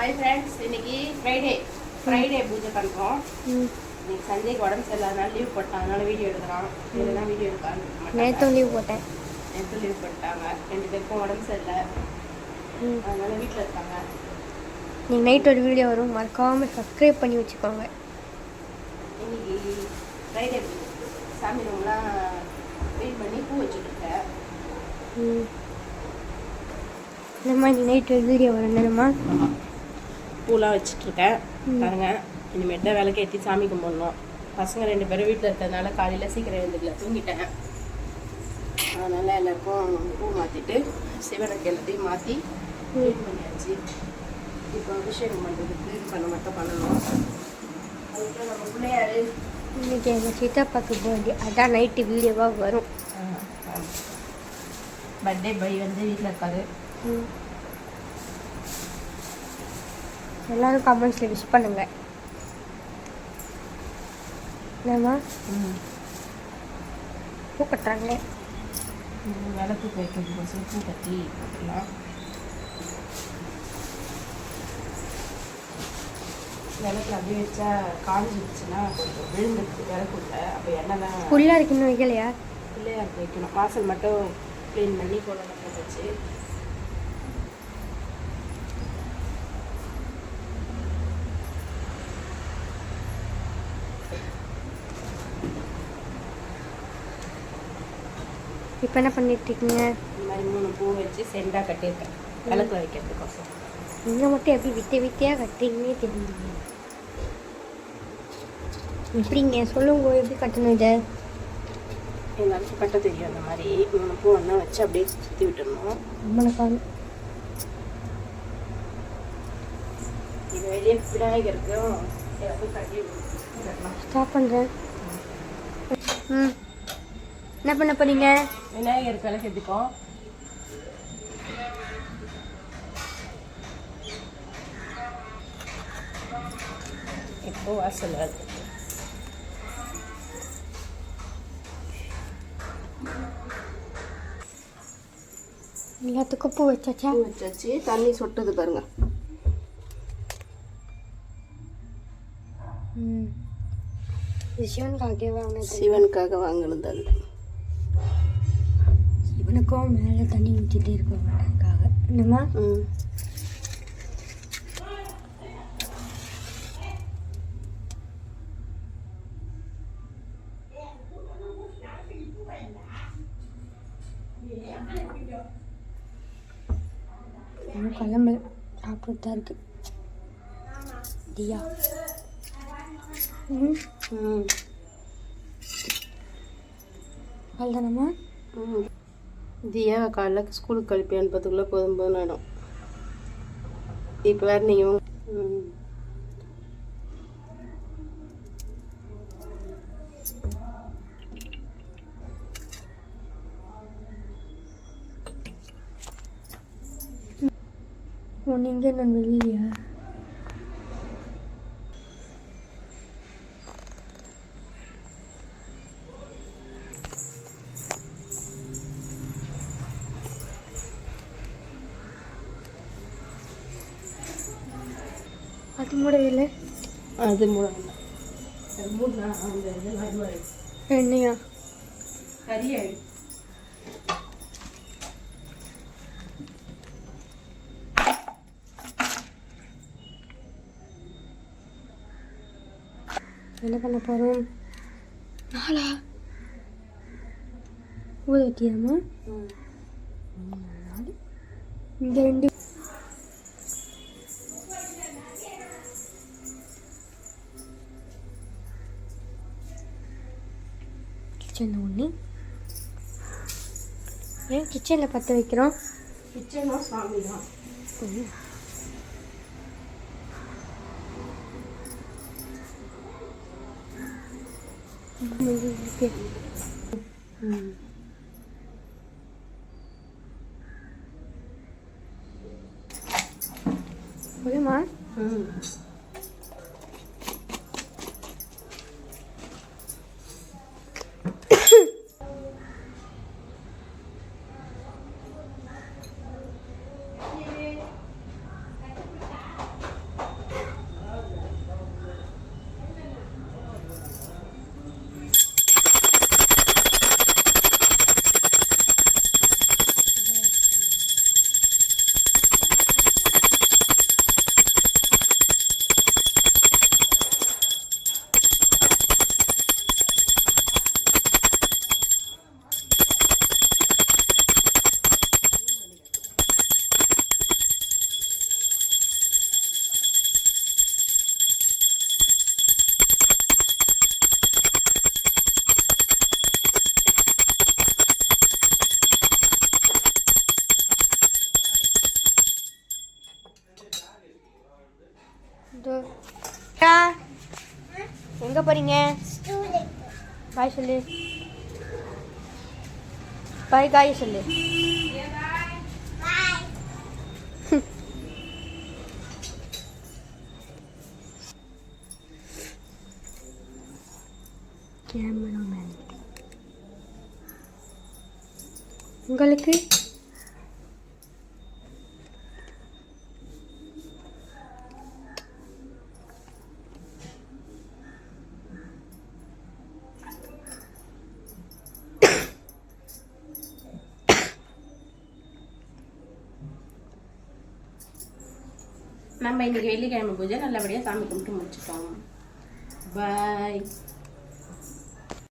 Hi friends இன்னைக்கு Friday Friday பூஜை பண்ணுறோம் இன்னைக்கு சஞ்சய்க்கு உடம்பு சரியில்லாதனால லீவ் போட்டான். அதனால வீடியோ எடுக்கிறான். இல்லைன்னா வீடியோ எடுக்கான்னு நேற்று லீவ் போட்டேன். நேற்று லீவ் போட்டாங்க ரெண்டு பேருக்கும் உடம்பு சரியில்லை. ம். அதனால வீட்டில் இருக்காங்க. நீங்கள் நைட் ஒரு வீடியோ வரும். மறக்காமல் சப்ஸ்கிரைப் பண்ணி வச்சுக்கோங்க. இன்னைக்கு ஃப்ரைடே சாமி ரூம்லாம் க்ளீன் பண்ணி பூ வச்சுட்டு இருக்கேன் ம். இந்த மாதிரி நைட் ஒரு வீடியோ என்னமா பூலாம் வச்சுட்டு இருக்கேன் ம். பாருங்க இனிமேட்டு தான் விளக்கு ஏற்றி சாமி கும்பிடணும். பசங்க ரெண்டு பேரும் வீட்டில் இருக்கிறதுனால காலையில் சீக்கிரம் எழுந்துக்கல தூங்கிட்டேன். அதனால் எல்லாருக்கும் பூ மாற்றிட்டு சிவனுக்கு எல்லாத்தையும் மாற்றி க்ளீன் பண்ணியாச்சு. இப்போ அபிஷேகம் பண்ணுறதுக்கு இது பண்ண மட்டும் பண்ணணும். அதுக்கப்புறம் நம்ம பிள்ளையாரு. இன்னைக்கு எங்கள் சித்தப்பாக்கு பர்த்டே அதான் நைட்டு வீடியோவாக வரும். பர்த்டே பை வந்து வீட்டில் இருக்காரு ம் எல்லாரும் கமெண்ட்ஸில் விஷ் பண்ணுங்க. என்னம்மா? பூ கட்டுறாங்க ம், விளக்கு வைக்கிறதுக்கோசரம் பூ கட்டி போட்டுக்கலாம். விளக்குல அப்படியே வச்சா காஞ்சிடுச்சுன்னா கொஞ்சம் விழுந்துருக்கு. விளக்குள்ள அப்போ எண்ணெய் தான் புல்லாக இருக்குன்னு வைக்கலையா? பிள்ளையாருக்கு வைக்கணும். வாசல் மட்டும் க்ளீன் பண்ணி கோலம் போட்டாச்சு இப்போ என்ன பண்ணிட்டு இருக்கீங்க இந்த மாதிரி மூணு பூ வச்சு செண்டாக கட்டியிருக்கேன். விளக்குல வைக்கிறதுக்கோசரம் நீங்கள் மட்டும் எப்படி வித்த வித்தியாக கட்டுறீங்கன்னே தெரியல எப்படிங்க? சொல்லுங்க எப்படி கட்டணும் இதை? எல்லாருக்கும் கட்ட தெரியும். அந்த மாதிரி மூணு பூ ஒன்றா வச்சு அப்படியே சுற்றி விட்டுடணும். நம்மளுக்கான இது வெளியே விநாயகருக்கும் ஸ்டாப் பண்ணுறேன் ம். என்ன பண்ண போறீங்க? விநாயகருக்கு விளக்கு எடுத்துக்கோ இப்போ வாசல் வருது எல்லாத்துக்கும் பூ வச்சாச்சா? வச்சாச்சு. தண்ணி சொட்டுது பாருங்க. சிவனுக்காக வாங்கினது. சிவனுக்காக வாங்கினது அது. சிவனுக்கும் மேலே தண்ணி ஊற்றிட்டே இருக்கவங்களுக்காக. என்னம்மா? ம். இன்னும் கிளம்பு சாப்பிட்டு தான் இருக்கு. தியா ம். ம் அவ்வளோதானம்மா ம். தியா காலைல ஸ்கூலுக்கு கழிப்பி அனுப்பதுக்குள்ளே போதும் போதும் ஆகிடும் இப்போ வேறு நீங்கள் ம். ஓ நீங்கள் நான் வெளியா அது மூடவே இல்லை அது மூடணும் அது மூடனா அந்த இதெல்லாம் இதுவாகிடும் என்னையா கறியாயிடும் என்ன பண்ண போகிறோம் நாளா ஊதட்டியாமா ம் இங்கே ரெண்டு கிச்சனில் ஒன்று ஏன் கிச்சனில் பற்ற வைக்கிறோம் கிச்சனும் சாமி தான் ம் போதுமா ம் எங்கே போகிறீங்க பாய் சொல்லு. பாய் காய் சொல்லு. கேமராமேன் உங்களுக்கு? நம்ம இன்றைக்கி வெள்ளிக்கிழமை பூஜை நல்லபடியாக சாமி கும்பிட்டு முடிச்சிட்டோம் பாய்